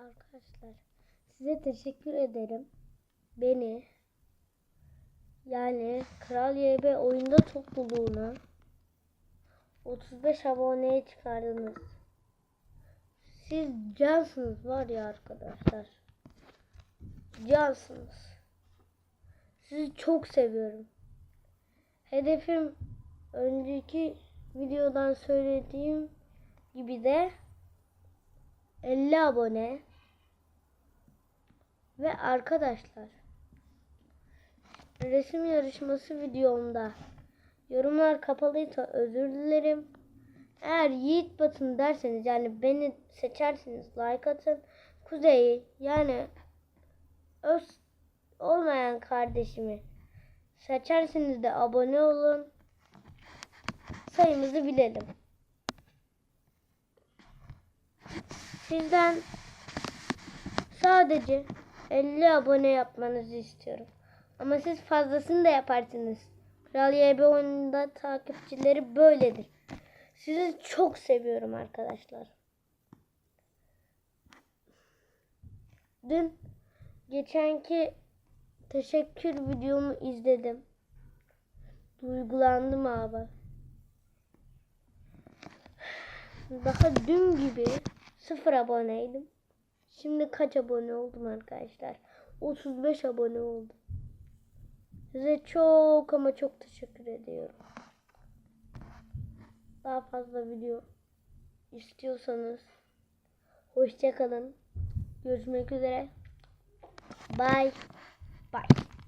Arkadaşlar size teşekkür ederim. Beni yani Kral YB oyunda topluluğuna 35 aboneye çıkardınız. Siz cansınız var ya arkadaşlar. Cansınız. Sizi çok seviyorum. Hedefim önceki videodan söylediğim gibi de 50 abone ve arkadaşlar resim yarışması videomda yorumlar kapalıysa özür dilerim. Eğer Yiğit Batın derseniz yani beni seçerseniz like atın. Kuzey yani öz olmayan kardeşimi seçerseniz de abone olun. Sayımızı bilelim. Sizden sadece 50 abone yapmanızı istiyorum. Ama siz fazlasını da yaparsınız. Kral YB oyununda takipçileri böyledir. Sizi çok seviyorum arkadaşlar. Dün geçenki teşekkür videomu izledim. Duygulandım abi. Daha dün gibi sıfır aboneydim. Şimdi kaç abone oldum arkadaşlar? 35 abone oldum. Size çok ama çok teşekkür ediyorum. Daha fazla video istiyorsanız hoşça kalın. Görüşmek üzere. Bye. Bye.